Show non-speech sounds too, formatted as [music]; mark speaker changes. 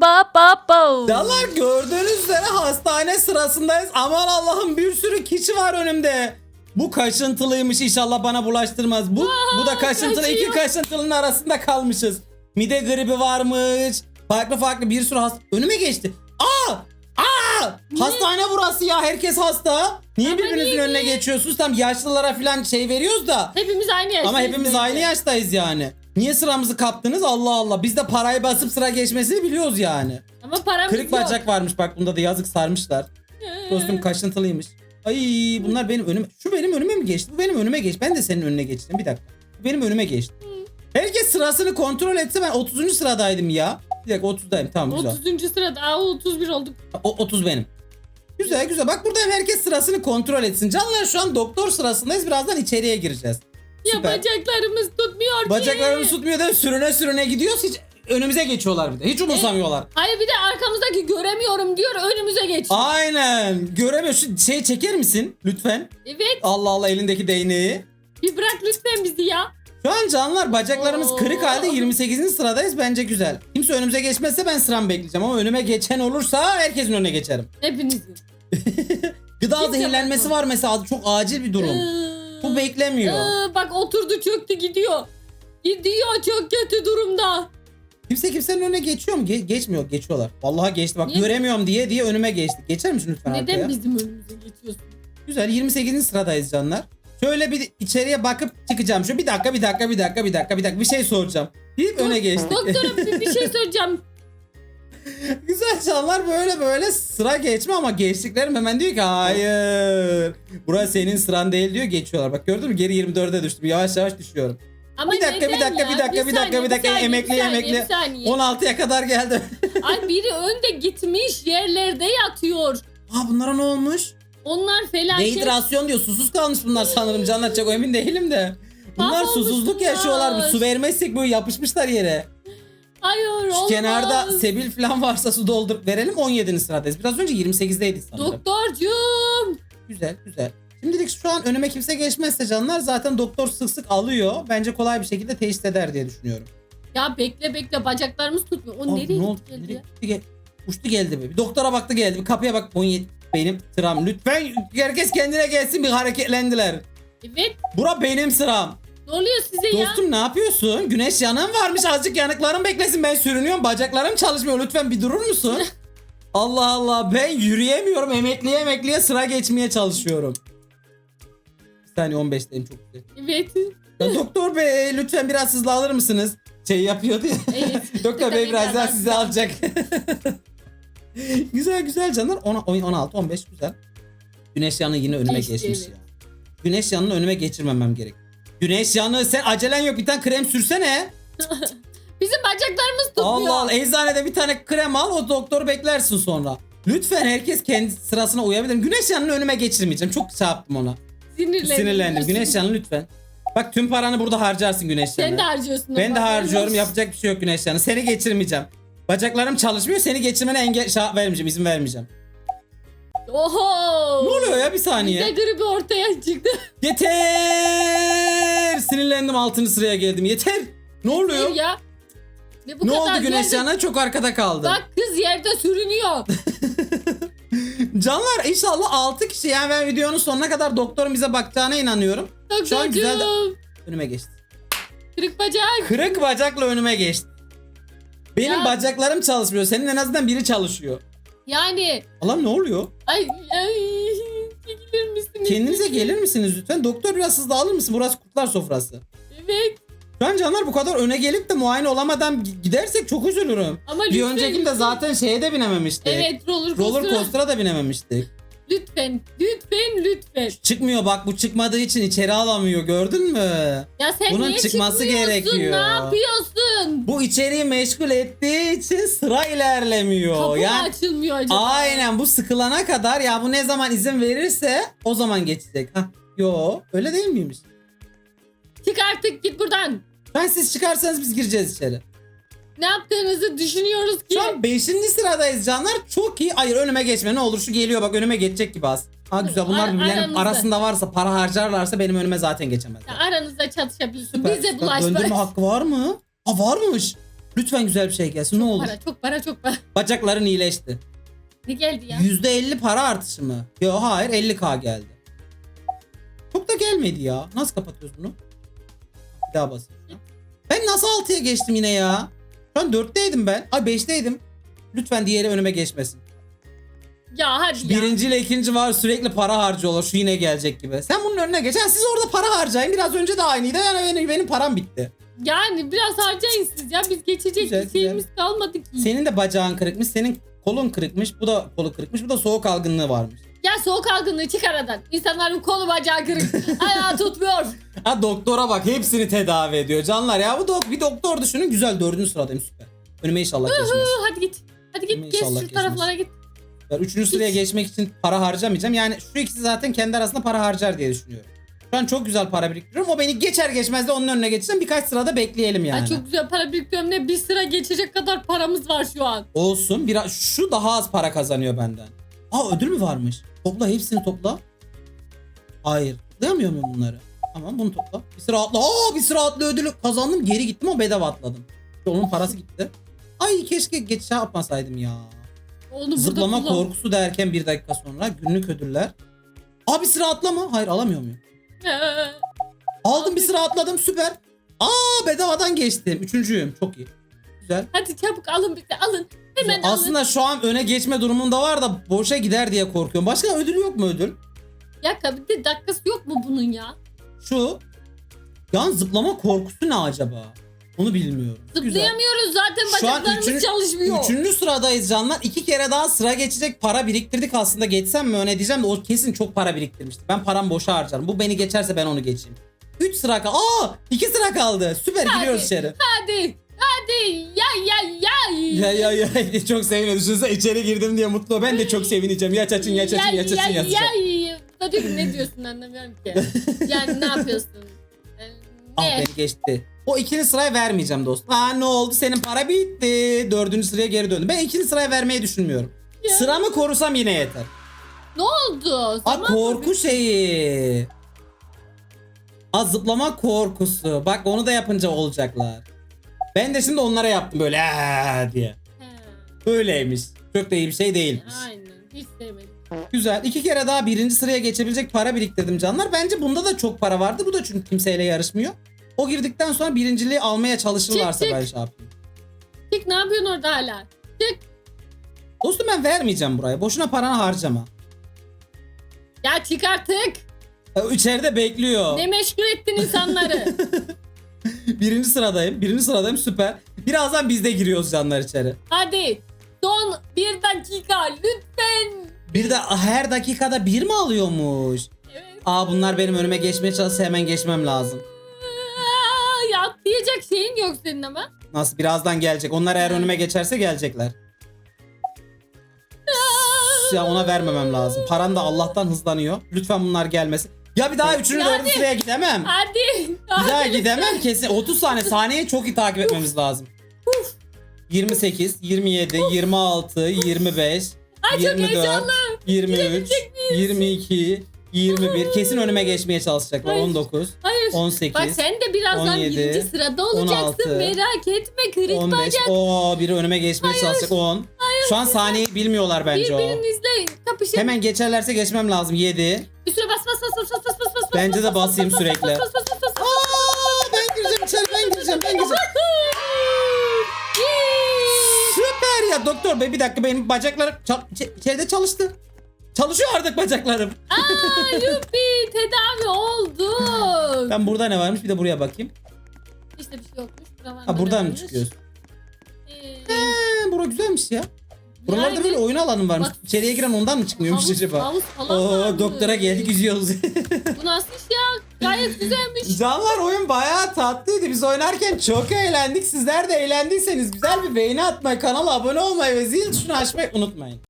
Speaker 1: ba ba ba.
Speaker 2: Canlar gördüğünüz üzere hastane sırasındayız. Aman Allah'ım bir sürü kişi var önümde. Bu kaşıntılıymış inşallah bana bulaştırmaz. Bu bu da kaşıntılı iki
Speaker 1: kaçıyor.
Speaker 2: kaşıntılının arasında kalmışız. Mide gribi varmış. Farklı farklı bir sürü hasta. Önüme geçti. Aa! Aa! Hastane burası ya. Herkes hasta. Niye
Speaker 1: Ama
Speaker 2: birbirinizin
Speaker 1: niye,
Speaker 2: önüne geçiyorsunuz? Tam yaşlılara falan şey veriyoruz da.
Speaker 1: Hepimiz aynı yaştayız.
Speaker 2: Ama hepimiz aynı yaştayız yani. Niye sıramızı kaptınız? Allah Allah. Biz de parayı basıp sıra geçmesini biliyoruz yani.
Speaker 1: Ama paramız
Speaker 2: Kırık
Speaker 1: yok.
Speaker 2: bacak varmış bak bunda da yazık sarmışlar. Dostum kaşıntılıymış. Ay bunlar benim önüme. Şu benim önüme mi geçti? Bu benim önüme geç. Ben de senin önüne geçtim. Bir dakika. Bu benim önüme geçti. Herkes sırasını kontrol etse ben 30. sıradaydım ya. Bir dakika 30'dayım tamam güzel.
Speaker 1: 30. sırada. Aa 31 olduk.
Speaker 2: O 30 benim. Güzel güzel. Bak burada herkes sırasını kontrol etsin. Canlar şu an doktor sırasındayız. Birazdan içeriye gireceğiz.
Speaker 1: Ya
Speaker 2: Süper.
Speaker 1: bacaklarımız tutmuyor ki.
Speaker 2: Bacaklarını tutmuyor da sürüne sürüne gidiyoruz. Hiç önümüze geçiyorlar bir de. Hiç umursamıyorlar.
Speaker 1: Hayır bir de arkamızdaki göremiyorum diyor önümüze geç.
Speaker 2: Aynen. Göremiyor. Şu şey çeker misin lütfen?
Speaker 1: Evet
Speaker 2: Allah Allah elindeki değneği.
Speaker 1: bir bırak lütfen bizi ya.
Speaker 2: Şu an canlar bacaklarımız
Speaker 1: Oo.
Speaker 2: kırık halde 28. sıradayız. Bence güzel. Kimse önümüze geçmezse ben sıram bekleyeceğim ama önüme geçen olursa herkesin önüne geçerim.
Speaker 1: Hepinizin. [laughs]
Speaker 2: Gıda
Speaker 1: Kimse
Speaker 2: zehirlenmesi var mesela çok acil bir durum. Bu beklemiyor.
Speaker 1: ee, bak oturdu çöktü gidiyor. Gidiyor çok kötü durumda.
Speaker 2: Kimse kimsenin önüne geçiyor mu? Ge- geçmiyor. Geçiyorlar. Vallahi geçti. Bak
Speaker 1: Niye?
Speaker 2: göremiyorum diye diye önüme geçti. Geçer misin lütfen
Speaker 1: Neden
Speaker 2: arkaya?
Speaker 1: bizim önümüze geçiyorsun?
Speaker 2: Güzel 28. sıradayız canlar. Şöyle bir içeriye bakıp çıkacağım. Şu bir dakika bir dakika bir dakika bir dakika bir dakika bir şey soracağım. Deyip öne geçtik.
Speaker 1: Doktorum bir, bir şey söyleyeceğim. [laughs]
Speaker 2: Güzel canlar böyle böyle sıra geçme ama geçtiklerim hemen diyor ki hayır. Burası senin sıran değil diyor geçiyorlar. Bak gördün mü geri 24'e düştüm. Yavaş yavaş düşüyorum.
Speaker 1: Ama
Speaker 2: Bir dakika, bir dakika, bir dakika, bir dakika, bir dakika. Emekli, emekli.
Speaker 1: bir saniye.
Speaker 2: 16'ya kadar geldim. [laughs]
Speaker 1: Ay biri önde gitmiş yerlerde yatıyor.
Speaker 2: Aa bunlara ne olmuş?
Speaker 1: Onlar felaket.
Speaker 2: Dehidrasyon diyor. Susuz kalmış bunlar sanırım. Canlar çok emin değilim de. Bunlar susuzluk yaşıyorlar. Su vermezsek böyle yapışmışlar yere.
Speaker 1: Hayır
Speaker 2: Şu
Speaker 1: olmaz.
Speaker 2: kenarda sebil falan varsa su doldurup verelim 17. sıradayız. Biraz önce 28'deydik sanırım.
Speaker 1: Doktorcum.
Speaker 2: Güzel güzel. Şimdilik şu an önüme kimse geçmezse canlar zaten doktor sık sık alıyor. Bence kolay bir şekilde teşhis eder diye düşünüyorum.
Speaker 1: Ya bekle bekle bacaklarımız tutmuyor. O
Speaker 2: Aa,
Speaker 1: nereye
Speaker 2: ne oldu?
Speaker 1: gitti geldi
Speaker 2: Nereye
Speaker 1: ya?
Speaker 2: gitti? Gel- Uçtu geldi be. Bir doktora baktı geldi. Bir kapıya bak. 17 benim sıram. Lütfen herkes kendine gelsin bir hareketlendiler.
Speaker 1: Evet.
Speaker 2: Bura benim sıram.
Speaker 1: Ne oluyor size ya?
Speaker 2: Dostum ne yapıyorsun? Güneş yanığım varmış. Azıcık yanıklarım beklesin. Ben sürünüyorum. Bacaklarım çalışmıyor. Lütfen bir durur musun? [laughs] Allah Allah. Ben yürüyemiyorum. Emekliye emekliye sıra geçmeye çalışıyorum. Bir saniye 15'teyim çok güzel.
Speaker 1: Evet.
Speaker 2: Ya doktor bey lütfen biraz hızlı alır mısınız? Şey yapıyordu ya.
Speaker 1: Evet. [laughs]
Speaker 2: doktor bey birazdan
Speaker 1: daha
Speaker 2: sizi alacak. [laughs] güzel güzel canlar. On- on- 16 15 güzel. Güneş yanı yine önüme
Speaker 1: Geçti,
Speaker 2: geçmiş
Speaker 1: evet.
Speaker 2: ya. Güneş yanını önüme geçirmemem gerek. Güneş yanı sen acelen yok bir tane krem sürsene. [laughs]
Speaker 1: Bizim bacaklarımız tutmuyor.
Speaker 2: Allah Allah eczanede bir tane krem al o doktoru beklersin sonra. Lütfen herkes kendi sırasına uyabilir. Güneş yanını önüme geçirmeyeceğim. Çok şey yaptım ona.
Speaker 1: Sinirlendim.
Speaker 2: Sinirlendim. Güneş yanı lütfen. Bak tüm paranı burada harcarsın güneş yanı.
Speaker 1: Sen de harcıyorsun.
Speaker 2: Ben de harcıyorum. Yapacak bir şey yok güneş yanı. Seni geçirmeyeceğim. Bacaklarım çalışmıyor. Seni geçirmene engel vermeyeceğim. izin vermeyeceğim.
Speaker 1: Oho.
Speaker 2: Ne oluyor ya bir saniye.
Speaker 1: gribi ortaya çıktı.
Speaker 2: Yeter. Sinirlendim 6. sıraya geldim. Yeter. Ne oluyor?
Speaker 1: Hayır ya. Ne, bu
Speaker 2: Ne
Speaker 1: kadar
Speaker 2: oldu güneş
Speaker 1: yerde-
Speaker 2: yanı? Çok arkada kaldı.
Speaker 1: Bak kız yerde sürünüyor. [laughs]
Speaker 2: Canlar inşallah 6 kişi. Yani ben videonun sonuna kadar doktorun bize bakacağına inanıyorum. Şu an güzel de-
Speaker 1: Doktorcum.
Speaker 2: Önüme geçti.
Speaker 1: Kırık bacak.
Speaker 2: Kırık bacakla önüme geçti. Benim
Speaker 1: Ya-
Speaker 2: bacaklarım çalışmıyor. Senin en azından biri çalışıyor.
Speaker 1: Yani.
Speaker 2: Allah'ım ne oluyor?
Speaker 1: Ay ay. Gelir misiniz?
Speaker 2: Kendinize gelir misiniz lütfen? Doktor biraz hızlı alır mısın? Burası kurtlar sofrası.
Speaker 1: Evet.
Speaker 2: Şu an canlar bu kadar öne gelip de muayene olamadan gi- gidersek çok üzülürüm.
Speaker 1: Ama
Speaker 2: Bir
Speaker 1: lütfen.
Speaker 2: öncekinde
Speaker 1: lütfen.
Speaker 2: zaten şeye de binememiştik.
Speaker 1: Evet roller
Speaker 2: Roller
Speaker 1: coaster'a-
Speaker 2: coaster'a da binememiştik.
Speaker 1: Lütfen. Lütfen lütfen.
Speaker 2: Çıkmıyor bak bu çıkmadığı için içeri alamıyor gördün mü?
Speaker 1: Ya sen
Speaker 2: Bunun
Speaker 1: niye
Speaker 2: çıkması gerekiyor.
Speaker 1: Ne yapıyorsun?
Speaker 2: Bu içeriği meşgul ettiği için sıra ilerlemiyor.
Speaker 1: Kapı
Speaker 2: yani
Speaker 1: açılmıyor acaba?
Speaker 2: aynen bu sıkılana kadar ya bu ne zaman izin verirse o zaman geçecek. Hah, yo öyle değil miymiş?
Speaker 1: Çık artık git buradan.
Speaker 2: Ben siz çıkarsanız biz gireceğiz içeri.
Speaker 1: Ne yaptığınızı düşünüyoruz ki.
Speaker 2: Şu an 5. sıradayız canlar. Çok iyi. Hayır önüme geçme ne olur şu geliyor bak önüme geçecek gibi az. Ha güzel bunlar
Speaker 1: Ar-
Speaker 2: birbirlerinin arasında varsa para harcarlarsa benim önüme zaten geçemezler.
Speaker 1: Ya aranızda çatışabilirsin.
Speaker 2: Süper,
Speaker 1: Bize bulaşma.
Speaker 2: Döndürme hakkı var mı? Ha varmış. Lütfen güzel bir şey gelsin ne olur.
Speaker 1: Para çok para çok para.
Speaker 2: Bacakların iyileşti.
Speaker 1: Ne geldi ya?
Speaker 2: %50 para artışı mı? Yok hayır 50k geldi. Çok da gelmedi ya. Nasıl kapatıyoruz bunu? Bir daha basayım. Ben nasıl 6'ya geçtim yine ya? Şu an 4'teydim ben. Ay 5'teydim. Lütfen diğeri önüme geçmesin.
Speaker 1: Ya hadi ya.
Speaker 2: Birinci ile ikinci var sürekli para harcıyorlar. Şu yine gelecek gibi. Sen bunun önüne geç. Ha, siz orada para harcayın. Biraz önce de aynıydı. Yani benim, benim param bitti.
Speaker 1: Yani biraz harcayın siz ya. Biz geçecek
Speaker 2: Güzel,
Speaker 1: bir şeyimiz kalmadı ki.
Speaker 2: Senin de bacağın kırıkmış. Senin kolun kırıkmış. Bu da kolu kırıkmış. Bu da soğuk algınlığı varmış.
Speaker 1: Ya soğuk algınlığı çık aradan. İnsanların kolu bacağı kırık. [laughs] Ayağı tutmuyor.
Speaker 2: Ha doktora bak hepsini tedavi ediyor. Canlar ya bu dok bir doktor düşünün güzel dördüncü sıradayım süper. Önüme inşallah geçmez.
Speaker 1: Hı, hadi git. Hadi git geç
Speaker 2: İnşallah
Speaker 1: şu
Speaker 2: geçmez.
Speaker 1: taraflara git.
Speaker 2: Ben üçüncü sıraya geçmek için para harcamayacağım. Yani şu ikisi zaten kendi arasında para harcar diye düşünüyorum. Şu an çok güzel para biriktiriyorum. O beni geçer geçmez de onun önüne geçeceğim. Birkaç sırada bekleyelim yani.
Speaker 1: Ay çok güzel para biriktiriyorum ne bir sıra geçecek kadar paramız var şu an.
Speaker 2: Olsun. Biraz şu daha az para kazanıyor benden. Aa ödül mü varmış? Topla hepsini topla. Hayır. Toplayamıyor muyum bunları? Tamam bunu topla. Bir sıra atla. Aa bir sıra atla ödülü kazandım. Geri gittim o bedava atladım. Onun parası gitti. Ay keşke geçiş yapmasaydım ya.
Speaker 1: Onu
Speaker 2: Zıplama
Speaker 1: kullan.
Speaker 2: korkusu derken bir dakika sonra günlük ödüller. Aa bir sıra atlama. Hayır alamıyor muyum? Aldım bir sıra atladım süper. Aa bedavadan geçtim. Üçüncüyüm. Çok iyi. Güzel.
Speaker 1: Hadi çabuk alın bizi alın. Hemen alın.
Speaker 2: Aslında şu an öne geçme durumunda var da boşa gider diye korkuyorum. Başka ödül yok mu ödül?
Speaker 1: Ya bir de dakikası yok mu bunun ya?
Speaker 2: Şu. Yan zıplama korkusu ne acaba? Onu bilmiyorum.
Speaker 1: Zıplayamıyoruz zaten
Speaker 2: Şu an
Speaker 1: bacaklarımız
Speaker 2: üçüncü-
Speaker 1: çalışmıyor.
Speaker 2: Üçüncü sıradayız canlar. İki kere daha sıra geçecek para biriktirdik aslında. Geçsem mi öne diyeceğim de o kesin çok para biriktirmişti. Ben param boşa harcarım. Bu beni geçerse ben onu geçeyim. Üç sıra kaldı. Aa iki sıra kaldı. Süper giriyoruz içeri.
Speaker 1: Hadi. Hadi. Ya ya ya.
Speaker 2: Ya ya ya [laughs] çok sevmedi. Düşünsene içeri girdim diye mutlu. Ben de çok sevineceğim. Ya çaçın ya çaçın ya çaçın
Speaker 1: ya,
Speaker 2: yazacağım.
Speaker 1: ya. Diyor ki, ne diyorsun anlamıyorum ki. Yani ne yapıyorsun?
Speaker 2: Ah beni geçti. O ikinci sıraya vermeyeceğim dostum. Aa ne oldu senin para bitti. Dördüncü sıraya geri döndüm. Ben ikinci sıraya vermeyi düşünmüyorum.
Speaker 1: Ya.
Speaker 2: Sıramı korusam yine yeter.
Speaker 1: Ne oldu?
Speaker 2: Aa
Speaker 1: Zaman
Speaker 2: korku şeyi. Aa zıplama korkusu. Bak onu da yapınca olacaklar. Ben de şimdi onlara yaptım böyle "Aa!" diye.
Speaker 1: He,
Speaker 2: Öyleymiş. Çok da iyi bir şey değilmiş.
Speaker 1: Aynen.
Speaker 2: Güzel. İki kere daha birinci sıraya geçebilecek para biriktirdim canlar. Bence bunda da çok para vardı. Bu da çünkü kimseyle yarışmıyor. O girdikten sonra birinciliği almaya çalışırlarsa
Speaker 1: Çık, çık.
Speaker 2: ben şey yapayım.
Speaker 1: Çık ne yapıyorsun orada hala? Çık.
Speaker 2: Dostum ben vermeyeceğim buraya. Boşuna paranı harcama.
Speaker 1: Ya çık artık.
Speaker 2: E, İçeride bekliyor.
Speaker 1: Ne meşgul ettin insanları? [laughs]
Speaker 2: Birinci sıradayım. Birinci sıradayım süper. Birazdan biz de giriyoruz canlar içeri.
Speaker 1: Hadi. Son bir dakika lütfen.
Speaker 2: Bir de her dakikada bir mi alıyormuş?
Speaker 1: Evet.
Speaker 2: Aa bunlar benim önüme geçmeye çalışsa hemen geçmem lazım.
Speaker 1: Aa, Ya atlayacak şeyin yok senin ama.
Speaker 2: Nasıl birazdan gelecek. Onlar eğer önüme geçerse gelecekler. Ya ona vermemem lazım. Paran da Allah'tan hızlanıyor. Lütfen bunlar gelmesin. Ya bir daha üçüncü dördüncü sıraya gidemem.
Speaker 1: Hadi.
Speaker 2: Bir daha gidemem kesin. 30 saniye saniyeyi çok iyi takip etmemiz lazım. 28, 27, 26, 25,
Speaker 1: Ay çok
Speaker 2: 24,
Speaker 1: heyecanlı.
Speaker 2: 23,
Speaker 1: Girebilecek
Speaker 2: 22, 21. Kesin önüme geçmeye çalışacaklar.
Speaker 1: Hayır.
Speaker 2: 19,
Speaker 1: Hayır.
Speaker 2: 18,
Speaker 1: Bak sen de birazdan
Speaker 2: 17,
Speaker 1: birinci sırada olacaksın
Speaker 2: 16,
Speaker 1: merak etme kırık
Speaker 2: 15.
Speaker 1: bacak.
Speaker 2: Oo biri önüme geçmeye çalışacak. 10. Şu an saniyeyi bilmiyorlar bence o.
Speaker 1: Birbirinizle kapışın.
Speaker 2: Hemen geçerlerse geçmem lazım. 7.
Speaker 1: Üstüne bas bas bas bas bas bas bas bas.
Speaker 2: Bence de
Speaker 1: bas,
Speaker 2: basayım
Speaker 1: bas, bas,
Speaker 2: sürekli.
Speaker 1: Bas bas bas bas bas.
Speaker 2: Doktor bey bir dakika benim bacaklarım çal- içe- içeride çalıştı. Çalışıyor artık bacaklarım.
Speaker 1: Aa Lupi [laughs] tedavi oldun.
Speaker 2: Ben burada ne varmış bir de buraya bakayım.
Speaker 1: İşte bir şey yokmuş.
Speaker 2: Ha
Speaker 1: da
Speaker 2: buradan mı
Speaker 1: varmış.
Speaker 2: çıkıyorsun?
Speaker 1: Ee,
Speaker 2: He, bura güzelmiş ya. Buralarda
Speaker 1: yani
Speaker 2: böyle oyun alanı varmış.
Speaker 1: Bak-
Speaker 2: İçeriye giren ondan mı çıkmıyormuş
Speaker 1: havuz-
Speaker 2: acaba?
Speaker 1: havuz falan
Speaker 2: Oo
Speaker 1: varmış.
Speaker 2: doktora geldik yüzüyoruz. [laughs]
Speaker 1: Bu nasıl iş ya? Gayet güzelmiş.
Speaker 2: Canlar oyun bayağı tatlıydı. Biz oynarken çok eğlendik. Sizler de eğlendiyseniz güzel bir beğeni atmayı, kanala abone olmayı ve zil tuşunu açmayı unutmayın.